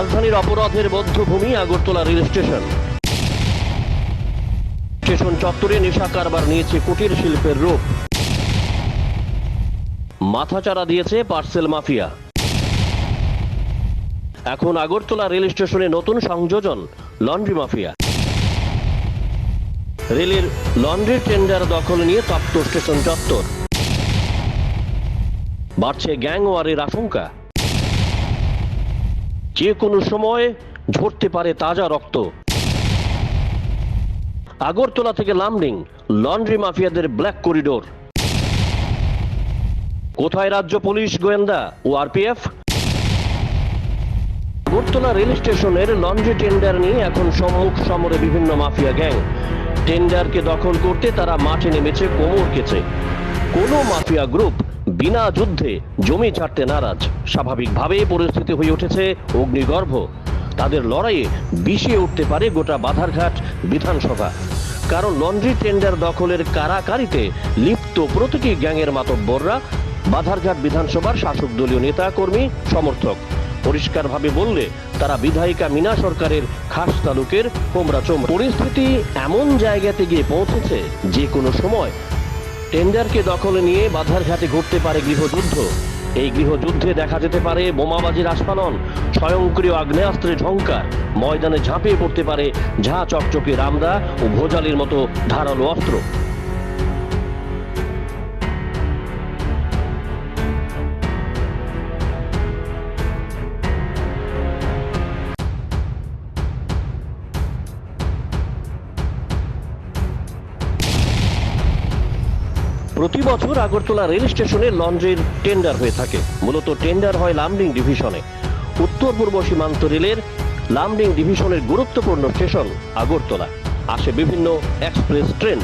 রাজধানীর অপরাধের বদ্ধভূমি আগরতলা রেল স্টেশন। স্টেশন চত্বরে নেশা কারবার নিয়েছে কুটির শিল্পের রূপ। মাথাচাড়া দিয়েছে পার্সেল মাফিয়া। এখন আগরতলা রেল স্টেশনে নতুন সংযোজন, লন্ড্রি মাফিয়া। রেলের লন্ড্রি টেন্ডার দখল নিয়ে তপ্ত স্টেশন চত্বর। বাড়ছে গ্যাং ওয়ারের আশঙ্কা। যে কোনো সময় ঝরতে পারে তাজা রক্ত। আগরতলা থেকে লামডিং, লন্ড্রি মাফিয়াদের ব্ল্যাক করিডোর। কোথায় রাজ্য পুলিশ, গোয়েন্দা ও আরপিএফ? আগরতলা রেল স্টেশনের লন্ড্রি টেন্ডার নিয়ে এখন সম্মুখ সমরে বিভিন্ন মাফিয়া গ্যাং। টেন্ডারকে দখল করতে তারা মাঠে নেমেছে কোমর কেচে। কোনো মাফিয়া গ্রুপ বিনা যুদ্ধে জমি ছাড়তে নারাজ। স্বাভাবিকভাবে পরিস্থিতি হয়ে উঠেছে অগ্নিগর্ভ। তাদের লড়াইয়ে বিষিয়ে উঠতে পারে গোটা বাধারঘাট বিধানসভা। কারণ লন্ড্রি টেন্ডার দখলের কারাকারিতে লিপ্ত প্রতিটি গ্যাংয়ের মাতব্বররা বাধারঘাট বিধানসভার শাসক দলীয় নেতা কর্মী সমর্থক। পরিষ্কারভাবে বললে, তারা বিধায়িকা মিনা সরকারের খাস তালুকের কোমরাচোম। পরিস্থিতি এমন জায়গাতে গিয়ে পৌঁছেছে যে কোনো সময় টেন্ডারকে দখলে নিয়ে বাধারঘাটে ঘটতে পারে গৃহযুদ্ধ। এই গৃহযুদ্ধে দেখা যেতে পারে বোমাবাজির আস্ফালন, স্বয়ংক্রিয় আগ্নেয়াস্ত্রের ঝঙ্কার ময়দানে ঝাঁপিয়ে পড়তে পারে ঝাঁ চকচকে রামদা ও ভোজালির মতো ধারালো অস্ত্র। প্রতি বছর আগরতলা রেল স্টেশনে লন্ড্রির টেন্ডার হয়ে থাকে। মূলত টেন্ডার হয় লামডিং ডিভিশনে। উত্তর পূর্ব সীমান্ত রেলের লামডিং ডিভিশনের গুরুত্বপূর্ণ স্টেশন আগরতলা। আসে বিভিন্ন এক্সপ্রেস ট্রেন।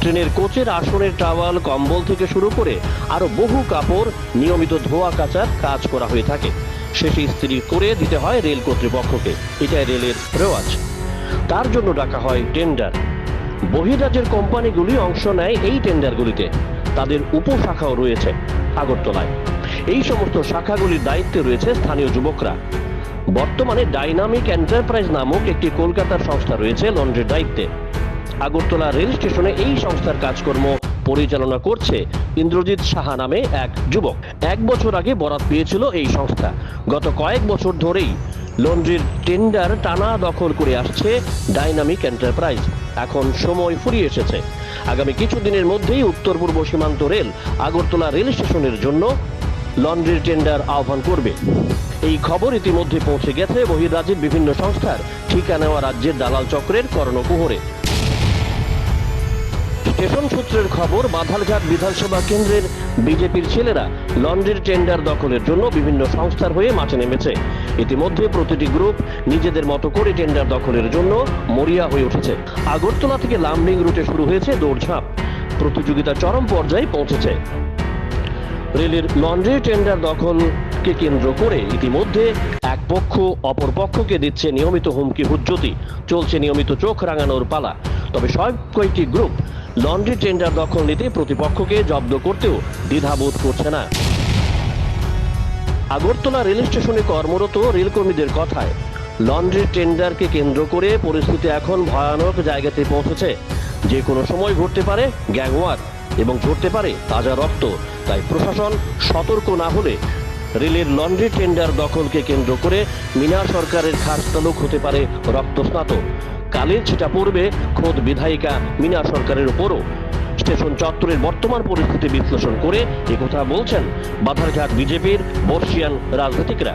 ট্রেনের কোচের আসনের টাওয়াল, কম্বল থেকে শুরু করে আরও বহু কাপড়, নিয়মিত ধোয়া কাচার কাজ করা হয়ে থাকে। শেষে ইস্ত্রি করে দিতে হয় রেল কর্তৃপক্ষকে। এটাই রেলের রেওয়াজ। তার জন্য ডাকা হয় টেন্ডার। বহিরাজ্যের কোম্পানিগুলি অংশ নেয় এই টেন্ডারগুলিতে। তাদের উপশাখাও রয়েছে আগরতলায়। এই সমস্ত শাখাগুলির দায়িত্বে রয়েছে স্থানীয় যুবকরা। বর্তমানে ডাইনামিক এন্টারপ্রাইজ নামক একটি কলকাতার সংস্থা রয়েছে লন্ড্রির দায়িত্বে। আগরতলা রেল স্টেশনে এই সংস্থার কাজকর্ম পরিচালনা করছে ইন্দ্রজিৎ সাহা নামে এক যুবক। এক বছর আগে বরাত পেয়েছিল এই সংস্থা। গত কয়েক বছর ধরেই লন্ড্রির টেন্ডার টানা দখল করে আসছে ডাইনামিক এন্টারপ্রাইজ। এখন সময় ফুরিয়ে এসেছে। আগামী কিছুদিনের মধ্যেই উত্তর পূর্ব সীমান্ত রেল আগরতলা রেল স্টেশনের জন্য লন্ড্রির টেন্ডার আহ্বান করবে। এই খবর ইতিমধ্যে পৌঁছে গেছে বহির্রাজ্যের বিভিন্ন সংস্থার ঠিকা নেওয়া রাজ্যের দালাল চক্রের কর্ণকুহরে স্টেশন সূত্রের খবর, বাধালঘাট বিধানসভা কেন্দ্রের বিজেপির ছেলেরা লন্ড্রির টেন্ডার দখলের জন্য বিভিন্ন সংস্থার হয়ে মাঠে নেমেছে। ইতিমধ্যে প্রতিটি গ্রুপ নিজেদের মতো করে টেন্ডার দখলের জন্য মরিয়া হয়ে উঠেছে। আগরতলা থেকে লামডিং রুটে শুরু হয়েছে দৌড়ঝাঁপ। প্রতিযোগিতা চরম পর্যায়ে পৌঁছেছে। রেলের লন্ড্রি টেন্ডার দখলকে কেন্দ্র করে ইতিমধ্যে এক পক্ষ অপর পক্ষকে দিচ্ছে নিয়মিত হুমকি হুজ্জতি। চলছে নিয়মিত চোখ রাঙানোর পালা। তবে সব কয়েকটি গ্রুপ লন্ড্রি টেন্ডার দখল নিতে প্রতিপক্ষকে জব্দ করতেও দ্বিধাবোধ করছে না। আগরতলা রেল স্টেশনে কর্মরত রেলকর্মীদের কথায়, লন্ড্রি টেন্ডারকে কেন্দ্র করে পরিস্থিতি এখন ভয়ানক জায়গাতে পৌঁছেছে। যে কোনো সময় ঘটতে পারে গ্যাংওয়ার এবং ঝরতে পারে তাজা রক্ত। তাই প্রশাসন সতর্ক না হলে রেলের লন্ড্রি টেন্ডার দখলকে কেন্দ্র করে মিনা সরকারের খাস তালুক হতে পারে রক্তস্নাত। কালের ছিটা পড়বে খোদ বিধায়িকা মিনা সরকারের উপরও। স্টেশন চত্বরের বর্তমান পরিস্থিতি বিশ্লেষণ করে একথা বলছেন বাধারঘাট বিজেপির বর্ষিয়ান রাজনীতিকরা।